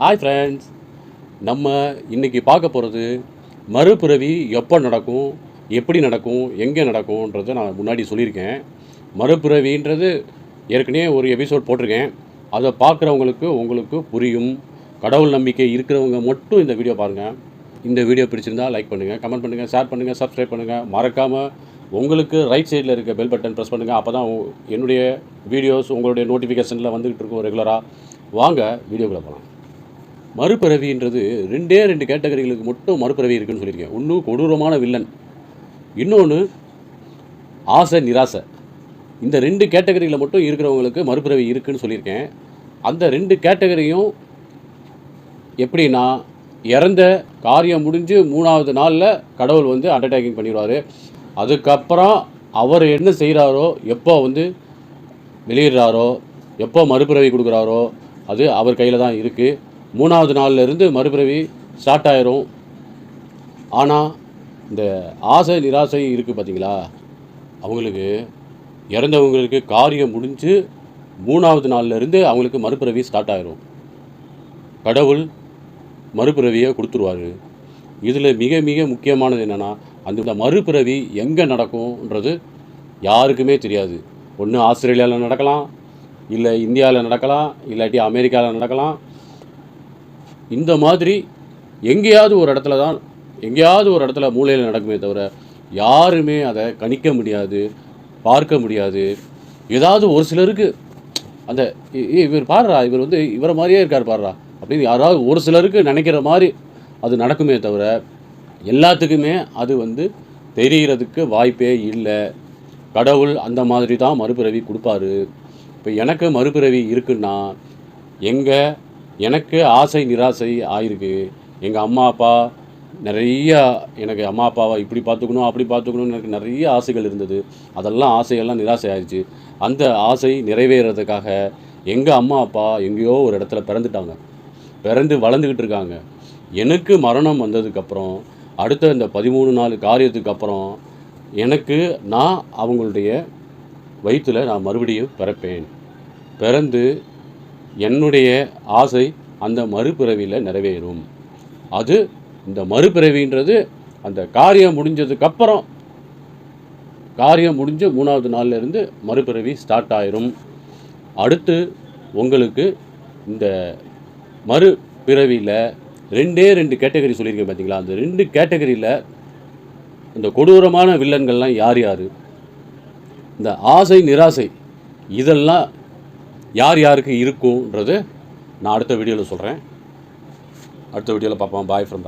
Hi friends நம்ம இன்றைக்கி பார்க்க போகிறது மறுபிறவி எப்போ நடக்கும் எப்படி நடக்கும் எங்கே நடக்கும்ன்றதை நான் முன்னாடி சொல்லியிருக்கேன். மறுபிறவின்றது ஏற்கனவே ஒரு எபிசோட் போட்டிருக்கேன். அதை பார்க்குறவங்களுக்கு உங்களுக்கு புரியும். கடவுள் நம்பிக்கை இருக்கிறவங்க மட்டும் இந்த வீடியோ பாருங்கள் இந்த வீடியோ பிடிச்சிருந்தால் லைக் பண்ணுங்கள் கமெண்ட் பண்ணுங்கள் ஷேர் பண்ணுங்கள் சப்ஸ்கிரைப் பண்ணுங்கள் மறக்காமல் உங்களுக்கு ரைட் சைடில் இருக்க பெல் பட்டன் ப்ரெஸ் பண்ணுங்கள் அப்போ தான் என்னுடைய வீடியோஸ் உங்களுடைய நோட்டிஃபிகேஷனில் வந்துக்கிட்டு இருக்கும் ரெகுலராக வாங்க வீடியோக்குள்ளே போகலாம் மறுபிறவின்றது ரெண்டே ரெண்டு கேட்டகரிகளுக்கு மட்டும் மறுபிறவி இருக்குன்னு சொல்லியிருக்கேன். ஒன்று கொடூரமான வில்லன். இன்னொன்று ஆசை நிராசை. இந்த ரெண்டு கேட்டகரியில் மட்டும் இருக்கிறவங்களுக்கு மறுபிறவி இருக்குன்னு சொல்லியிருக்கேன். அந்த ரெண்டு கேட்டகரியும் எப்படின்னா இறந்த காரியம் முடிஞ்சு மூணாவது நாளில் கடவுள் வந்து அண்டர்டேக்கிங் பண்ணிடுவார். அதுக்கப்புறம் அவர் என்ன செய்கிறாரோ எப்போ வந்து வெளியிடுறாரோ எப்போ மறுபிறவி கொடுக்குறாரோ அது அவர் கையில் தான் இருக்குது மூணாவது நாள்லேருந்து மறுபிறவி ஸ்டார்ட் ஆயிரும். ஆனால் இந்த ஆசை நிராசை இருக்குது பார்த்தீங்களா அவங்களுக்கு இறந்தவங்களுக்கு காரியம் முடிஞ்சு மூணாவது நாள்லேருந்து அவங்களுக்கு மறுபிறவி ஸ்டார்ட் ஆயிரும். கடவுள் மறுபிறவியை கொடுத்துருவாரு. இதில் மிக மிக முக்கியமானது என்னென்னா அந்த மறுபிறவி எங்கே நடக்கும்ன்றது யாருக்குமே தெரியாது. ஒன்று ஆஸ்திரேலியாவில் நடக்கலாம் இல்லை இந்தியாவில் நடக்கலாம் இல்லாட்டி அமெரிக்காவில் நடக்கலாம் இந்த மாதிரி எங்கேயாவது ஒரு இடத்துல தான் எங்கேயாவது ஒரு இடத்துல மூலையில் நடக்குமே தவிர யாருமே அதை கணிக்க முடியாது பார்க்க முடியாது. ஏதாவது ஒரு சிலருக்கு அந்த இவர் பாடுறா இவர் வந்து இவரை மாதிரியே இருக்கார் பாடுறா அப்படின்னு யாராவது ஒரு சிலருக்கு நினைக்கிற மாதிரி அது நடக்குமே தவிர எல்லாத்துக்குமே அது வந்து தெரிகிறதுக்கு வாய்ப்பே இல்லை. கடவுள் அந்த மாதிரி தான் மறுபிறவி கொடுப்பாரு. இப்போ எனக்கு மறுபிறவி இருக்குன்னா எங்கே எனக்கு ஆசை நிராசை ஆயிருக்கு. எங்கள் அம்மா அப்பா நிறையா எனக்கு அம்மா அப்பாவை இப்படி பார்த்துக்கணும் அப்படி பார்த்துக்கணும்னு எனக்கு நிறைய ஆசைகள் இருந்தது. அதெல்லாம் ஆசையெல்லாம் நிராசை ஆயிடுச்சு. அந்த ஆசை நிறைவேறதுக்காக எங்கள் அம்மா அப்பா எங்கேயோ ஒரு இடத்துல பிறந்துட்டாங்க. பிறந்து வளர்ந்துக்கிட்டு இருக்காங்க. எனக்கு மரணம் வந்ததுக்கப்புறம் அடுத்த இந்த பதிமூணு நாலு காரியத்துக்கு அப்புறம் எனக்கு நான் அவங்களுடைய வயிற்றில் நான் மறுபடியும் பிறப்பேன். பிறந்து என்னுடைய ஆசை அந்த மறுபிறவியில் நிறைவேறும். அது இந்த மறுபிறவின்றது அந்த காரியம் முடிஞ்சதுக்கப்புறம் காரியம் முடிஞ்சு மூணாவது நாள்லேருந்து மறுபிறவி ஸ்டார்ட் ஆயிரும். அடுத்து உங்களுக்கு இந்த மறுபிறவியில் ரெண்டே ரெண்டு கேட்டகரி சொல்லியிருக்கேன் பார்த்தீங்களா அந்த ரெண்டு கேட்டகரியில் இந்த கொடூரமான வில்லன்கள்லாம் யார் யார்? இந்த ஆசை நிராசை இதெல்லாம் யார் யாருக்கு இருக்கும்ன்றது நான் அடுத்த வீடியோவில் சொல்கிறேன் அடுத்த வீடியோவில் பார்ப்போம். Bye from